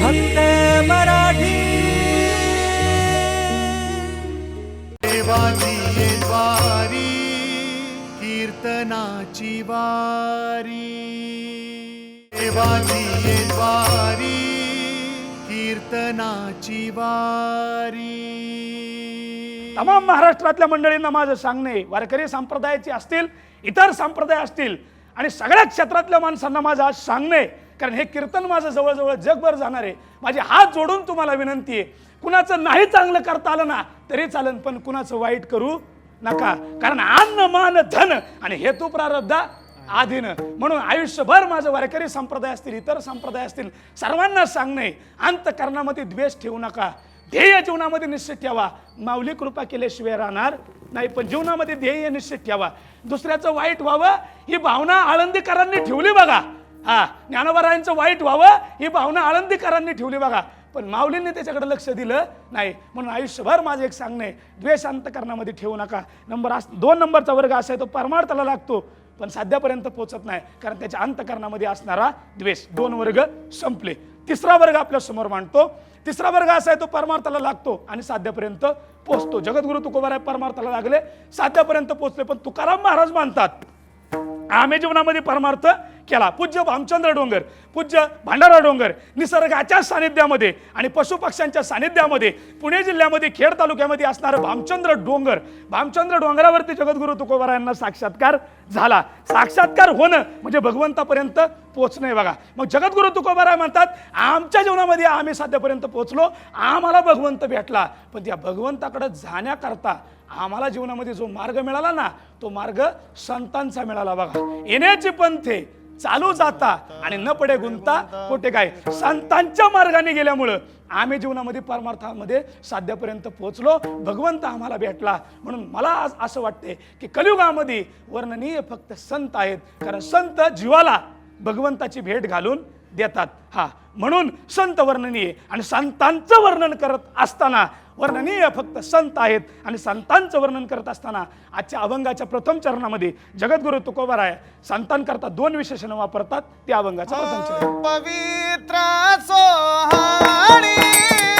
फक्त मराठी. देवाची ये द्वारी कीर्तनाची वारी. देवाची ये द्वारी कीर्तनाची वारी. तमाम महाराष्ट्रातल्या मंडळींना माझं सांगणे वारकरी संप्रदायाचे असतील इतर संप्रदाय असतील आणि सगळ्या क्षेत्रातल्या माणसांना माझं आज सांगणे कारण हे कीर्तन माझं जवळजवळ जगभर जाणार आहे. माझे हात जोडून तुम्हाला विनंती आहे. कुणाचं नाही चांगलं करता आलं ना तरी चालन पण कुणाचं वाईट करू नका. कारण अन्न मान धन आणि हेतू प्रारब्ध आधीन. म्हणून आयुष्यभर माझं वारकरी संप्रदाय असतील इतर संप्रदाय असतील सर्वांना सांगणे अंतकरणामध्ये द्वेष ठेवू नका. ध्येय जीवनामध्ये निश्चित ठेवा. माऊली कृपा केल्याशिवाय राहणार नाही पण जीवनामध्ये ध्येय निश्चित ठेवा. दुसऱ्याचं वाईट व्हावं ही भावना आळंदीकरांनी ठेवली बघा. हा ज्ञानोबरायांचं वाईट व्हावं ही भावना आळंदीकरांनी ठेवली बघा. पण माऊलींनी त्याच्याकडे लक्ष दिलं नाही. म्हणून आयुष्यभर माझं एक सांगणे द्वेष अंतकरणामध्ये ठेवू नका. नंबर अस दोन नंबरचा वर्ग असा आहे तो परमार्थाला लागतो पण साध्यापर्यंत पोचत नाही कारण त्याच्या अंतकरणामध्ये असणारा द्वेष. दोन वर्ग संपले. तिसरा वर्ग आपल्यासमोर मांडतो. तिसरा वर्ग असा आहे तो परमार्थाला लागतो आणि साध्यापर्यंत पोचतो. जगद्गुरु तुकोबाराय परमार्थाला लागले. साध्यापर्यंत पोचले पण तुकाराम महाराज मानतात. आम्ही जीवनामध्ये परमार्थ केला. पूज्य भामचंद्र डोंगर पूज्य भांडारा डोंगर निसर्गाच्या सानिध्यामध्ये आणि पशुपक्ष्यांच्या सानिध्यामध्ये पुणे जिल्ह्यामध्ये खेड तालुक्यामध्ये असणारं भामचंद्र डोंगर भामचंद्र डोंगरावरती जगद्गुरु तुकोबारायांना साक्षात्कार झाला. साक्षात्कार होणं म्हणजे भगवंतापर्यंत पोचणं आहे बघा. मग जगद्गुरु तुकोबाराय म्हणतात आमच्या जीवनामध्ये आम्ही साध्यापर्यंत पोचलो आम्हाला भगवंत भेटला. पण त्या भगवंताकडे जाण्याकरता आम्हाला जीवनामध्ये जो मार्ग मिळाला ना तो मार्ग संतांचा मिळाला बघा. येण्याची पंथे चालू जाता आणि न पडे गुंता कुठे काय? संतांच्या मार्गाने गेल्यामुळं आम्ही जीवनामध्ये परमार्थामध्ये साध्यापर्यंत पोहोचलो भगवंत आम्हाला भेटला. म्हणून मला आज असं वाटते की कलियुगामध्ये वर्णनीय फक्त संत आहेत कारण संत जीवाला भगवंताची भेट घालून देतात. हा म्हणून संत वर्णनीय आणि संतांचं वर्णन करत असताना वर्णनीय फक्त संत आहेत आणि संतांचं वर्णन करत असताना आजच्या अभंगाच्या प्रथम चरणामध्ये जगद्गुरु तुकोबाराय संतांकरता दोन विशेषणं वापरतात ते अभंगाचा प्रथम चरण. पवित्र पवित्र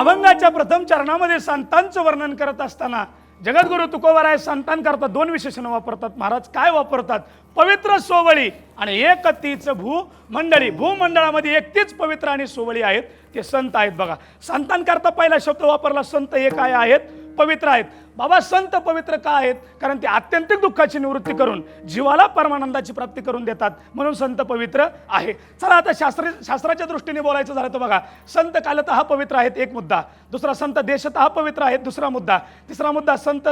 अभंगाच्या प्रथम चरणामध्ये संतांचं वर्णन करत असताना जगद्गुरु तुकोबाराय संतांकरता दोन विशेषणं वापरतात. महाराज काय वापरतात? पवित्र सोवळी आणि एक तीच भू मंडळी. भूमंडळामध्ये एकतीच पवित्र आणि सोवळी आहेत. ते संत आहेत बघा. संतांकरता पहिला शब्द वापरला संत हे काय आहेत पवित्र आहेत. बाबा संत पवित्र का आहेत? कारण ते आत्यंतिक दुःखाची निवृत्ती करून जीवाला परमानंदाची प्राप्ती करून देतात म्हणून संत पवित्र आहे. चला आता शास्त्र शास्त्राच्या दृष्टीने बोलायचं झालं तर बघा संत कालत हा पवित्र आहेत एक मुद्दा दुसरा संत देशत हा पवित्र आहेत दुसरा मुद्दा तिसरा मुद्दा संत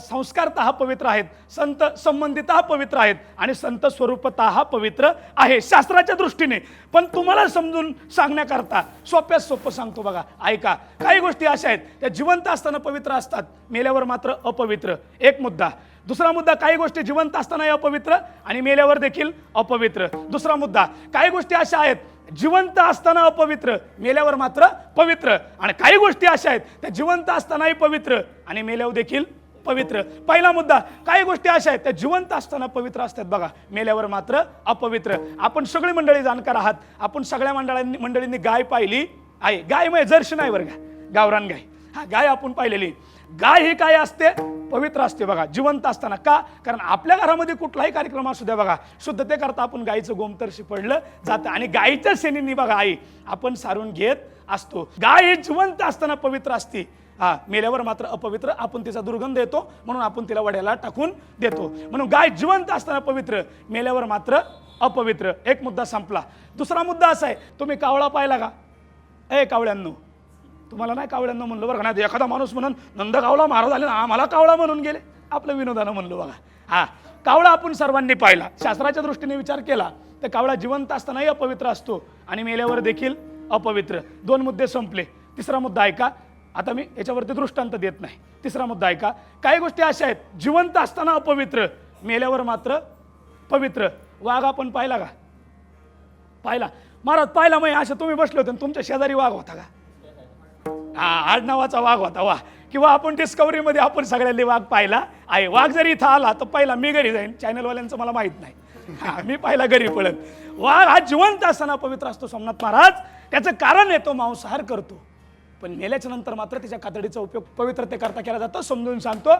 संस्कारत हा पवित्र आहेत संत संबंधित हा पवित्र आहेत आणि संत स्वरूपत हा पवित्र आहे शास्त्राच्या दृष्टीने. पण तुम्हाला समजून सांगण्याकरता सोप्यात सोपं सांगतो बघा ऐका काही गोष्टी अशा आहेत त्या जिवंत असताना पवित्र असतात मेल्यावर मात्र अपवित्र. एक मुद्दा. दुसरा मुद्दा काही गोष्टी जिवंत असताना अपवित्र आणि मेल्यावर देखील अपवित्र. दुसरा मुद्दा काही गोष्टी अशा आहेत जिवंत असताना अपवित्र मेल्यावर मात्र पवित्र. आणि काही गोष्टी अशा आहेत त्या जिवंत असतानाही पवित्र आणि मेल्यावर देखील पवित्र. पहिला मुद्दा काही गोष्टी अशा आहेत त्या जिवंत असताना पवित्र असतात बघा मेल्यावर मात्र अपवित्र. आपण सगळी मंडळी जाणकार आहात आपण सगळ्या मंडळांनी मंडळींनी गाय पाहिली. आहे गाय म्हणजे जर्शी नाही बरं गाय गावरान गाय. हा गाय आपण पाहिलेली. गाय ही काय असते? पवित्र असते बघा जिवंत असताना. का? कारण आपल्या घरामध्ये कुठलाही कार्यक्रम असू द्या बघा शुद्धतेकरता आपण गायीचं गोमतर शिपडलं जातं आणि गायीच्या शेणींनी बघा आई आपण सारून घेत असतो. गाय ही जिवंत असताना पवित्र असते. हा मेल्यावर मात्र अपवित्र आपण तिचा दुर्गंध येतो म्हणून आपण तिला वड्याला टाकून देतो. म्हणून गाय जिवंत असताना पवित्र मेल्यावर मात्र अपवित्र. एक मुद्दा संपला. दुसरा मुद्दा असा आहे तुम्ही कावळा पाहिला का? ए कावळ्यांनो तुम्हाला नाही कावळ्यांना म्हणलं बरं का? नाही एखादा माणूस म्हणून नंद कावळा महाराज आले ना आम्हाला कावळा म्हणून गेले. आपलं विनोदानं म्हणलं बघा. हा कावळा आपण सर्वांनी पाहिला. शास्त्राच्या दृष्टीने विचार केला तर कावळा जिवंत असतानाही अपवित्र असतो आणि मेल्यावर देखील अपवित्र. दोन मुद्दे संपले. तिसरा मुद्दा ऐका. आता मी याच्यावरती दृष्टांत देत नाही. तिसरा मुद्दा ऐका. काही गोष्टी अशा आहेत जिवंत असताना अपवित्र मेल्यावर मात्र पवित्र. वाघ आपण पाहिला का? पाहिला. महाराज पाहिला मग. असं तुम्ही बसले होते तुमच्या शेजारी वाघ होता का? हा आडनावाचा वाघ होता वा. किंवा आपण डिस्कवरीमध्ये आपण सगळ्यांनी वाघ पाहिला. आहे वाघ जरी इथं आला तर पहिला मी घरी जाईन. चॅनलवाल्यांचं मला माहीत नाही. हा मी पाहिला घरी पळत वाघ हा जिवंत असताना पवित्र असतो सोमनाथ महाराज. त्याचं कारण आहे तो मांसाहार करतो. पण मेल्याच्या नंतर मात्र त्याच्या कातडीचा उपयोग पवित्रतेकरता केला जातो समजून सांगतो.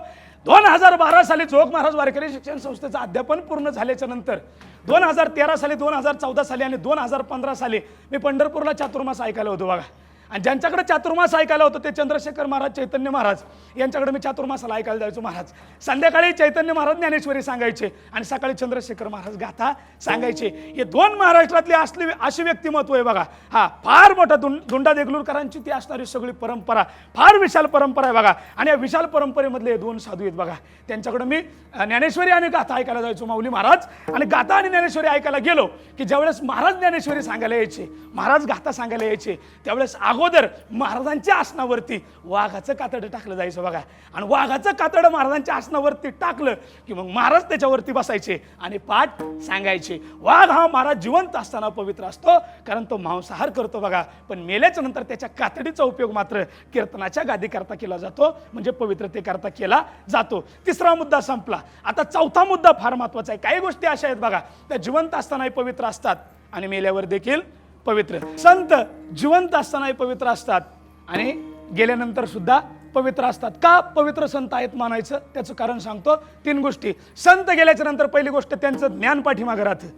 दोन हजार बारा साली जोग महाराज वारकरी शिक्षण संस्थेचं अध्यापन पूर्ण झाल्याच्यानंतर दोन हजार तेरा साली दोन हजार चौदा साली आणि दोन हजार पंधरा साली मी पंढरपूरला चातुर्मास ऐकायला होतो बघा. आणि ज्यांच्याकडे चातुर्मास ऐकायला होतं ते चंद्रशेखर महाराज चैतन्य महाराज यांच्याकडे मी चातुर्मासाला ऐकायला जायचो महाराज. संध्याकाळी चैतन्य महाराज ज्ञानेश्वरी सांगायचे आणि सकाळी चंद्रशेखर महाराज गाथा सांगायचे. हे दोन महाराष्ट्रातली असली अशी व्यक्तिमत्व आहे बघा. हा फार मोठा दुं दुंडा देगलूरकरांची ती असणारी सगळी परंपरा फार विशाल परंपरा आहे बघा. आणि या विशाल परंपरेमधले हे दोन साधू आहेत बघा. त्यांच्याकडे मी ज्ञानेश्वरी आणि गाथा ऐकायला जायचो माऊली महाराज. आणि गाथा आणि ज्ञानेश्वरी ऐकायला गेलो की ज्यावेळेस महाराज ज्ञानेश्वरी सांगायला यायचे महाराज गाथा सांगायला यायचे त्यावेळेस अगोदर महाराजांच्या आसनावरती वाघाचं कातडं टाकलं जायचं बघा. आणि वाघाचं कातडं महाराजांच्या आसनावरती टाकलं की मग महाराज त्याच्यावरती बसायचे आणि पाठ सांगायचे. वाघ हा महाराज जिवंत असताना पवित्र असतो कारण तो मांसाहार करतो बघा. पण मेल्याच्या नंतर त्याच्या कातडीचा उपयोग मात्र कीर्तनाच्या गादीकरता केला जातो म्हणजे पवित्रतेकरता केला जातो. तिसरा मुद्दा संपला. आता चौथा मुद्दा फार महत्त्वाचा आहे. काही गोष्टी अशा आहेत बघा. त्या जिवंत असतानाही पवित्र असतात आणि मेल्यावर देखील पवित्र. संत जिवंत असतानाही पवित्र असतात. आणि गेल्यानंतर सुद्धा पवित्र असतात. का पवित्र संत आहेत मानायचं? त्याचं कारण सांगतो. तीन गोष्टी. संत गेल्याच्यानंतर पहिली गोष्ट त्यांचं ज्ञान पाठीमागं राहतं.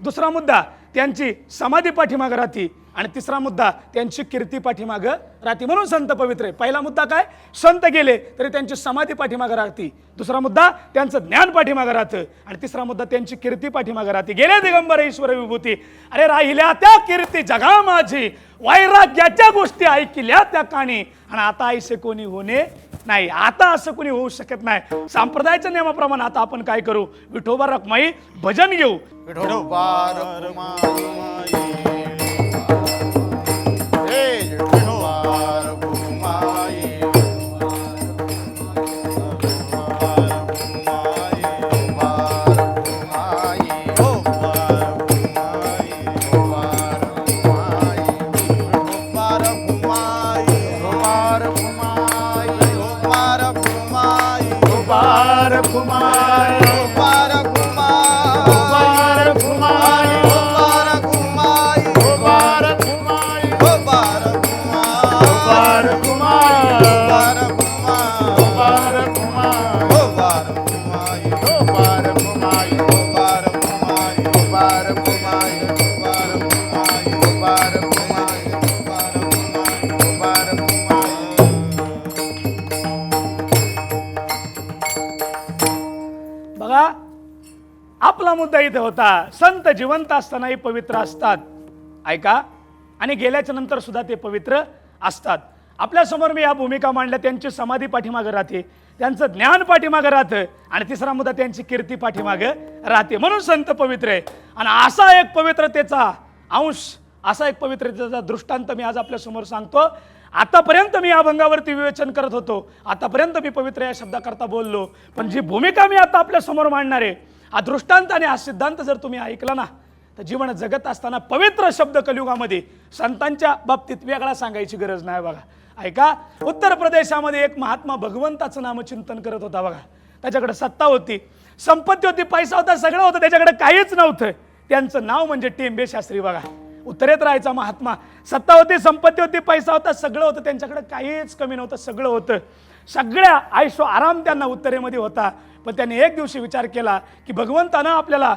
दुसरा मुद्दा त्यांची समाधी पाठीमागं राहते आणि तिसरा मुद्दा त्यांची कीर्ती पाठीमागं राहते. म्हणून संत पवित्र आहे पहिला मुद्दा काय? संत गेले तरी त्यांची समाधी पाठीमागं राहते. दुसरा मुद्दा त्यांचं ज्ञान पाठीमागं राहतं. आणि तिसरा मुद्दा त्यांची कीर्ती पाठीमागं राहते. गेले दिगंबर ईश्वर विभूती. अरे राहिल्या त्या कीर्ती जगा माझी. वैराग्याच्या गोष्टी ऐकल्या त्या काणी आणि आता ऐसे कोणी होणे नाही. आता असं कुणी होऊ शकत नाही. संप्रदायाच्या नियमाप्रमाणे आता आपण काय करू? विठोबा रखमाई भजन घेऊ. विठोबा आपला मुद्दा इथे होता. संत जिवंत असतानाही पवित्र असतात. ऐका. आणि गेल्याच्यानंतर सुद्धा ते पवित्र असतात. आपल्यासमोर मी या भूमिका मांडल्या त्यांची समाधी पाठीमागं राहते. त्यांचं ज्ञान पाठीमागं राहतं आणि तिसरा मुद्दा त्यांची कीर्ती पाठीमागं राहते. म्हणून संत पवित्र आहे. आणि असा एक पवित्रतेचा अंश असा एक पवित्रतेचा दृष्टांत मी आज आपल्यासमोर सांगतो. आतापर्यंत मी या अभंगावरती विवेचन करत होतो. आतापर्यंत मी पवित्र या शब्दाकरता बोललो. पण जी भूमिका मी आता आपल्यासमोर मांडणार आहे हा दृष्टांत आणि हा सिद्धांत जर तुम्ही ऐकला ना तर जीवन जगत असताना पवित्र शब्द कलियुगामध्ये संतांच्या बाबतीत वेगळा सांगायची गरज नाही बघा. ऐका उत्तर प्रदेशामध्ये एक महात्मा भगवंताचं नामचिंतन करत होता बघा. त्याच्याकडे सत्ता होती. संपत्ती होती पैसा होता सगळं होतं त्याच्याकडे काहीच नव्हतं. त्यांचं नाव म्हणजे टेंबे शास्त्री बघा. उत्तरेत राहायचा महात्मा. सत्ता होती संपत्ती होती पैसा होता सगळं होतं. त्यांच्याकडे काहीच कमी नव्हतं सगळं होतं. सगळ्या आयुष्य आराम त्यांना उत्तरेमध्ये होता. पण त्यांनी एक दिवशी विचार केला की भगवंतानं आपल्याला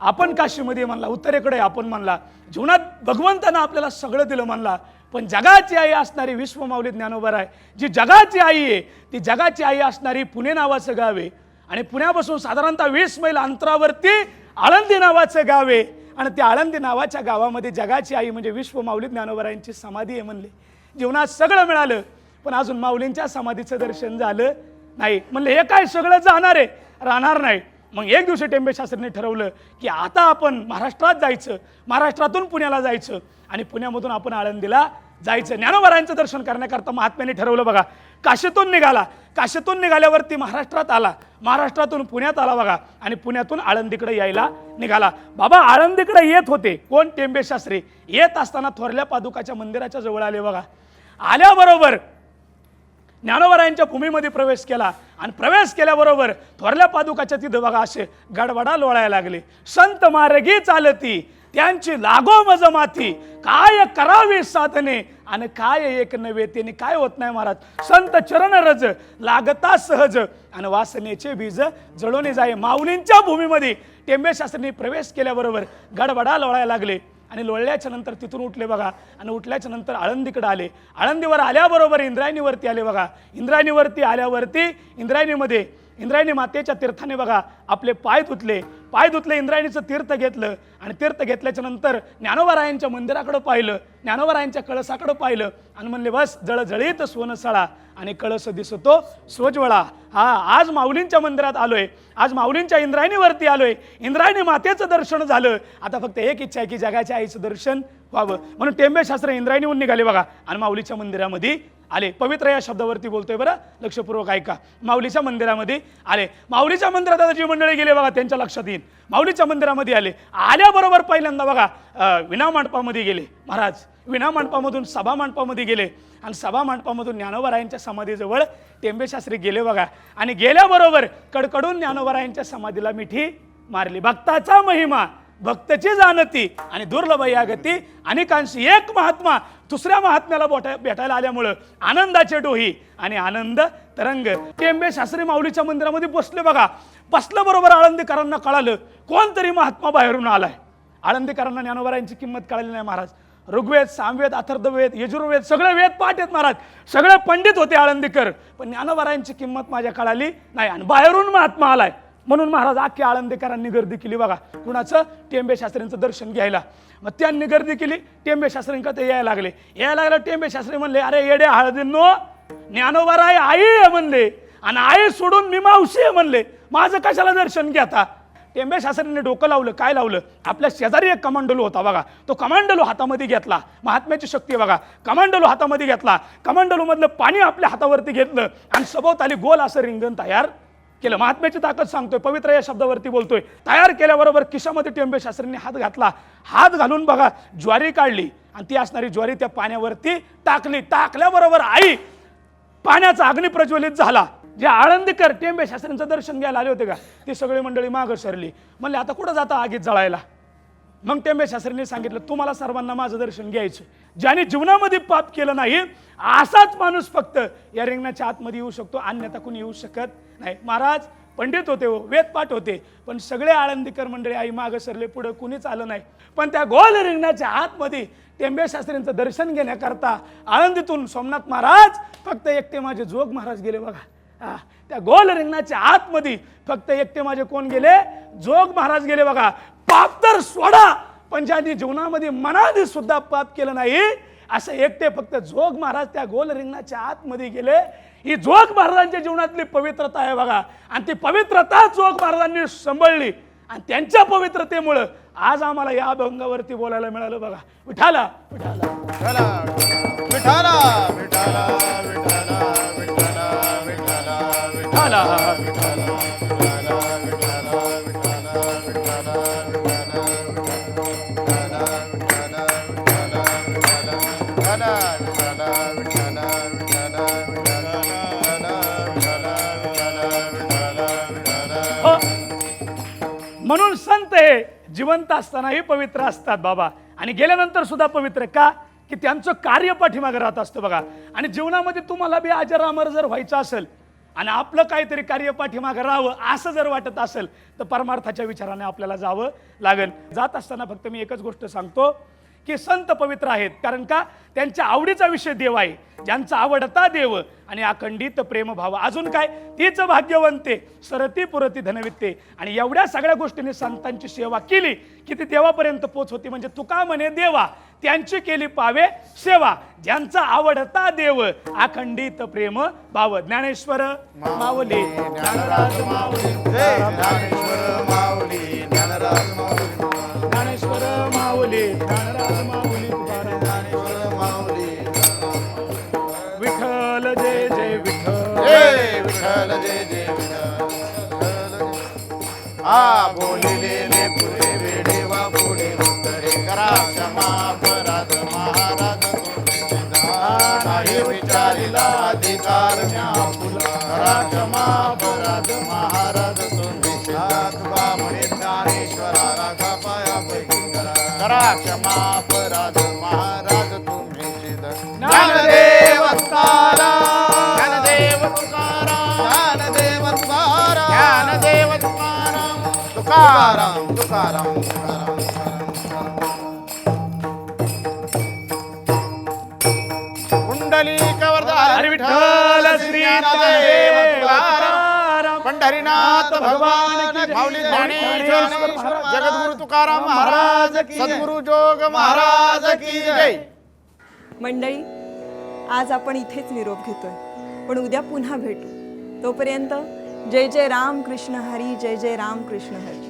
आपण काशीमध्ये म्हणला उत्तरेकडे आपण म्हणला. जीवनात भगवंतानं आपल्याला सगळं दिलं म्हणला. पण जगाची आई असणारी विश्वमाऊली ज्ञानोबर आहे. जी जगाची आई आहे ती जगाची आई असणारी पुणे नावाचं गाव आहे. आणि पुण्यापासून साधारणतः वीस मैल अंतरावरती आळंदी नावाचं गाव आहे. आणि त्या आळंदी नावाच्या गावामध्ये जगाची आई म्हणजे विश्व माऊली ज्ञानोबरायांची समाधी आहे म्हणले. जीवनात सगळं मिळालं पण अजून माऊलींच्या समाधीचं दर्शन झालं नाही. म्हणलं हे काय सगळं जाणार आहे? राहणार नाही. मग एक दिवशी टेंबे शास्त्रीने ठरवलं की आता आपण महाराष्ट्रात जायचं महाराष्ट्रातून पुण्याला जायचं आणि पुण्यामधून आपण आळंदीला जायचं. ज्ञानोबारायांचं दर्शन करण्याकरता महात्म्याने ठरवलं बघा. काशीतून निघाला. काशीतून निघाल्यावरती महाराष्ट्रात आला. महाराष्ट्रातून पुण्यात आला बघा. आणि पुण्यातून आळंदीकडे यायला निघाला. बाबा आळंदीकडे येत होते. कोण? टेंबे शास्त्री. येत असताना थोरल्या पादुकाच्या मंदिराच्या जवळ आले बघा. आल्याबरोबर ज्ञानोबरायांच्या भूमीमध्ये प्रवेश केला. आणि प्रवेश केल्याबरोबर थोरल्या पादुकाच्या तिथं बघा असे गडबडा लोळायला लागले. संत मार्गी चालती. त्यांची लागो मज काय करावे साधने आणि काय एक नव्हे त्याने काय होत नाही महाराज. संत चरण रज लागता सहज आणि वासनेचे बीज जळवणे जाय. माऊलींच्या भूमीमध्ये टेंबेशास्त्रींनी प्रवेश केल्याबरोबर गडबडा लोळायला लागले. आणि लोळल्याच्या नंतर तिथून उठले बघा. आणि उठल्याच्या नंतर आळंदीकडे आले. आळंदीवर आल्याबरोबर इंद्रायणीवरती आले बघा. इंद्रायणीवरती आल्यावरती इंद्रायणीमध्ये इंद्रायणी मातेच्या तीर्थाने बघा आपले पाय धुतले. पाय धुतले इंद्रायणीचं तीर्थ घेतलं. आणि तीर्थ घेतल्याच्या नंतर ज्ञानोबारायांच्या मंदिराकडं पाहिलं ज्ञानोबारायांच्या कळसाकडं पाहिलं. आणि म्हणले बस जळजळीत सोनसळा आणि कळस दिसतो सोजवळा. हा आज माऊलींच्या मंदिरात आलोय. आज माऊलींच्या इंद्रायणीवरती आलोय. इंद्रायणी मातेचं दर्शन झालं. आता फक्त एक इच्छा आहे की जगाच्या आईचं दर्शन व्हावं. म्हणून टेंबे शास्त्र इंद्रायणीहून निघाले बघा. आणि माऊलीच्या मंदिरामध्ये आले. पवित्र या शब्दावरती बोलतोय बरं. लक्षपूर्वक ऐका. माऊलीच्या मंदिरामध्ये आले. माऊलीच्या मंदिरात आता जी मंडळी गेले बघा त्यांच्या लक्षात येईल. माऊलीच्या मंदिरामध्ये आले. आल्याबरोबर पहिल्यांदा बघा विना मंडपामध्ये गेले. महाराज विना मंडपामधून सभा मंडपामध्ये गेले. आणि सभा मंडपामधून ज्ञानोबरायांच्या समाधीजवळ टेंबेशास्त्री गेले बघा. आणि गेल्याबरोबर कडकडून ज्ञानोबरायांच्या समाधीला मिठी मारली. भक्ताचा महिमा. भक्तची जाणती आणि दुर्लभ या गती अनेकांशी एक महात्मा दुसऱ्या महात्म्याला बोटा भेटायला आल्यामुळं आनंदाचे डोही आणि आनंद तरंग. टेंबे शास्त्री माऊलीच्या मंदिरामध्ये बसले बघा. बसलं बरोबर आळंदीकरांना कळालं कोणतरी महात्मा बाहेरून आलाय. आळंदीकरांना ज्ञानोबरायांची किंमत कळाली नाही महाराज. ऋग्वेद सामवेद अथर्दवेद यजुर्वेद सगळे वेद पाठ आहेत महाराज. सगळे पंडित होते आळंदीकर. पण ज्ञानोबरायांची किंमत माझ्या कळाली नाही आणि बाहेरून महात्मा आलाय. म्हणून महाराज आख्य आळंदीकरांनी गर्दी केली बघा. कुणाचं? टेंबे शास्त्रींचं दर्शन घ्यायला. मग त्यांनी गर्दी केली टेंबे शास्त्रींकडे यायला लागले. यायला लागलं टेंबे शास्त्री म्हणले अरे येडे हळदींनो ज्ञानोबाराय आई आहे म्हणले. आणि आई सोडून मी मावशी आहे म्हणले. माझं कशाला दर्शन घेता? टेंबे शास्त्रीने डोकं लावलं. काय लावलं? आपल्या शेजारी एक कमांडलो होता बघा. तो कमांडलो हातामध्ये घेतला. महात्म्याची शक्ती बघा. कमांडलो हातामध्ये घेतला. कमांडलूमधलं पाणी आपल्या हातावरती घेतलं. आणि सभोवताली गोल असं रिंगण तयार केलं. महात्म्याची ताकद सांगतोय पवित्र या शब्दावरती बोलतोय. तयार केल्याबरोबर किशामध्ये टेंबे शास्त्रींनी हात घातला. हात घालून बघा ज्वारी काढली आणि ती असणारी ज्वारी त्या पाण्यावरती टाकली. टाकल्याबरोबर आई पाण्याचा अग्नी प्रज्वलित झाला. जे आळंदीकर टेंबे शास्त्रींचं दर्शन घ्यायला आले होते का? ती सगळी मंडळी मागं सरली. म्हणले आता कुठं जाता आगीत जळायला? मग टेंबे शास्त्रींनी सांगितलं तुम्हाला सर्वांना माझं दर्शन घ्यायचं ज्याने जीवनामध्ये पाप केलं नाही असाच माणूस फक्त या रिंगणाच्या आतमध्ये येऊ शकतो अन्यथा कोणी येऊ शकत नाही. महाराज पंडित होते हो वेदपाठ होते पण सगळे आळंदीकर मंडळी आई मागं सरले पुढं कुणीच आलं नाही. पण त्या गोल रिंगणाच्या आतमध्ये टेंबे शास्त्रींचं दर्शन घेण्याकरता आळंदीतून सोमनाथ महाराज फक्त एकटे माझे जोग महाराज गेले बघा. हा, त्या गोल रिंगणाच्या आतमध्ये फक्त एकटे माझे कोण गेले? जोग महाराज गेले बघा. पाप तर सोडा पण ज्यांनी जीवनामध्ये मनाने सुद्धा पाप केलं नाही असं एकटे फक्त जोग महाराज त्या गोल रिंगणाच्या आतमध्ये गेले. ही जोग महाराजांच्या जीवनातली पवित्रता आहे बघा. आणि ती पवित्रता जोग महाराजांनी सांभाळली. आणि त्यांच्या पवित्रतेमुळं आज आम्हाला या अभंगावरती बोलायला मिळालं बघा. विठाला विठाला विठाला विठाला विठाला विठाला विठाला. म्हणून संत हे जिवंत असतानाही पवित्र असतात बाबा. आणि गेल्यानंतर सुद्धा पवित्र का? की त्यांचं कार्य पाठीमागे राहत असतं बघा. आणि जीवनामध्ये तुम्हाला बी अजरामर जर व्हायचं असेल आणि आपलं काहीतरी कार्य पाठीमागं राहावं असं जर वाटत असेल तर परमार्थाच्या विचाराने आपल्याला जावं लागेल. जात असताना फक्त मी एकच गोष्ट सांगतो. की संत पवित्र आहेत. कारण का? त्यांच्या आवडीचा विषय देव आहे. ज्यांचा आवडता देव आणि अखंडित प्रेमभाव अजून काय? तीच भाग्यवंते सरती पुरती धनवित्ते आणि एवढ्या सगळ्या गोष्टींनी संतांची सेवा केली की ती देवापर्यंत पोच होती. म्हणजे तुका म्हणे देवा त्यांची केली पावे सेवा. ज्यांचा आवडता देव अखंडित प्रेम भाव. ज्ञानेश्वर ज्ञानराज माऊली. ज्ञानेश्वर माऊली ज्ञानराज माऊली. ज्ञानेश्वर माऊली ज्ञानराज माऊली. तुकाराम. ज्ञानेश्वर माऊली विठ्ठल जय जय विठ्ठल. जय विठ्ठल. जय जय विठ्ठल. आ बोलिलेले क्षमा अपराध महाराज तुम्ही ज्ञानदेव तुकाराम. ज्ञानदेव तुकाराम. ज्ञानदेव तुकाराम. ज्ञानदेव तुकाराम. तुकाराम तुकाराम तुकाराम कुंडली हरी विठ्ठल श्री पंढरीनाथ भगवान माऊली ज्ञानेश्वर जगद्गुरु तुकाराम महाराज की सद्गुरु जोग महाराज की जय। मंडळी आज आपण इथेच निरोप घेतोय. पण उद्या पुन्हा भेटू. तोपर्यंत जय जय राम कृष्ण हरी जय जय राम कृष्ण हरी.